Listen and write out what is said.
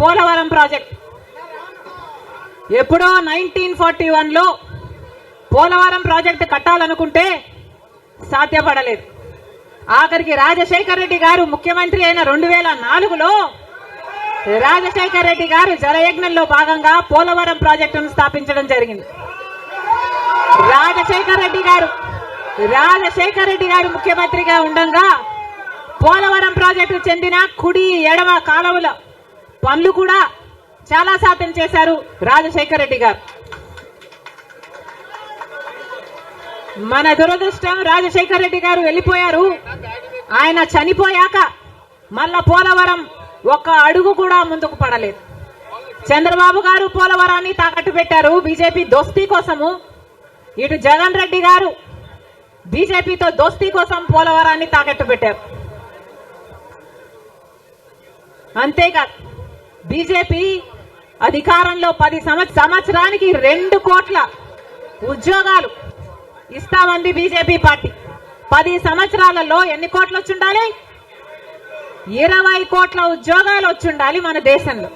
Polavaram project. ఎప్పుడో nineteen forty వన్లో Polavaram project కట్టాలనుకుంటే సాధ్యపడలేదు. ఆఖరికి రాజశేఖర్ రెడ్డి గారు ముఖ్యమంత్రి అయిన రెండు వేల నాలుగులో రాజశేఖర్ రెడ్డి గారు జలయజ్ఞంలో భాగంగా పోలవరం ప్రాజెక్టును స్థాపించడం జరిగింది. రాజశేఖర్ రెడ్డి గారు రాజశేఖర్ రెడ్డి గారు ముఖ్యమంత్రిగా ఉండంగా పోలవరం ప్రాజెక్టు చెందిన కుడి ఎడమ కాలువల పనులు కూడా చాలా శాతం చేశారు రాజశేఖర రెడ్డి గారు. మన దురదృష్టం రాజశేఖర రెడ్డి గారు వెళ్ళిపోయారు. ఆయన చనిపోయాక మళ్ళా పోలవరం ఒక్క అడుగు కూడా ముందుకు పడలేదు. చంద్రబాబు గారు పోలవరాన్ని తాకట్టు పెట్టారు బీజేపీ దోస్తీ కోసము. ఇటు జగన్ రెడ్డి గారు బీజేపీతో దోస్తీ కోసం పోలవరాన్ని తాకట్టు పెట్టారు. అంతేకాదు బీజేపీ అధికారంలో పది సంవత్సరానికి రెండు కోట్ల ఉద్యోగాలు ఇస్తామంది బీజేపీ పార్టీ. పది సంవత్సరాలలో ఎన్ని కోట్లు వచ్చి ఉండాలి ఇరవై కోట్ల ఉద్యోగాలు వచ్చి ఉండాలి మన దేశంలో.